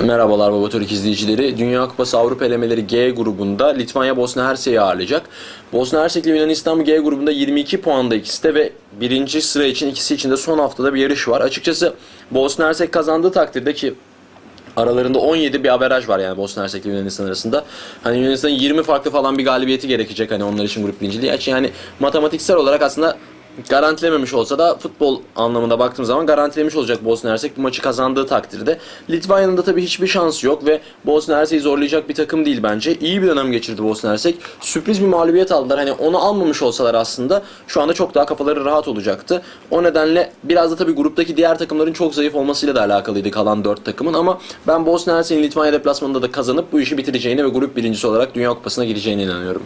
Merhabalar Baba Türk izleyicileri. Dünya Kupası Avrupa elemeleri G grubunda Litvanya Bosna Hersek'i ağırlayacak. Bosna Hersek ile Yunanistan G grubunda 22 puanda ikisi de ve birinci sıra için ikisi için de son haftada bir yarış var. Açıkçası Bosna Hersek kazandığı takdirde ki aralarında 17 bir averaj var yani Bosna Hersek ile Yunanistan arasında. Hani Yunanistan'ın 20 farklı falan bir galibiyeti gerekecek hani onlar için grup birinciliği. Yani matematiksel olarak aslında garantilememiş olsa da futbol anlamında baktığım zaman garantilemiş olacak Bosna Hersek bu maçı kazandığı takdirde. Litvanya'nın da tabii hiçbir şansı yok ve Bosna Hersek'i zorlayacak bir takım değil bence. İyi bir dönem geçirdi Bosna Hersek. Sürpriz bir mağlubiyet aldılar. Hani onu almamış olsalar aslında şu anda çok daha kafaları rahat olacaktı. O nedenle biraz da tabii gruptaki diğer takımların çok zayıf olmasıyla da alakalıydı kalan 4 takımın ama ben Bosna Hersek'in Litvanya deplasmanında da kazanıp bu işi bitireceğine ve grup birincisi olarak Dünya Kupası'na gireceğine inanıyorum.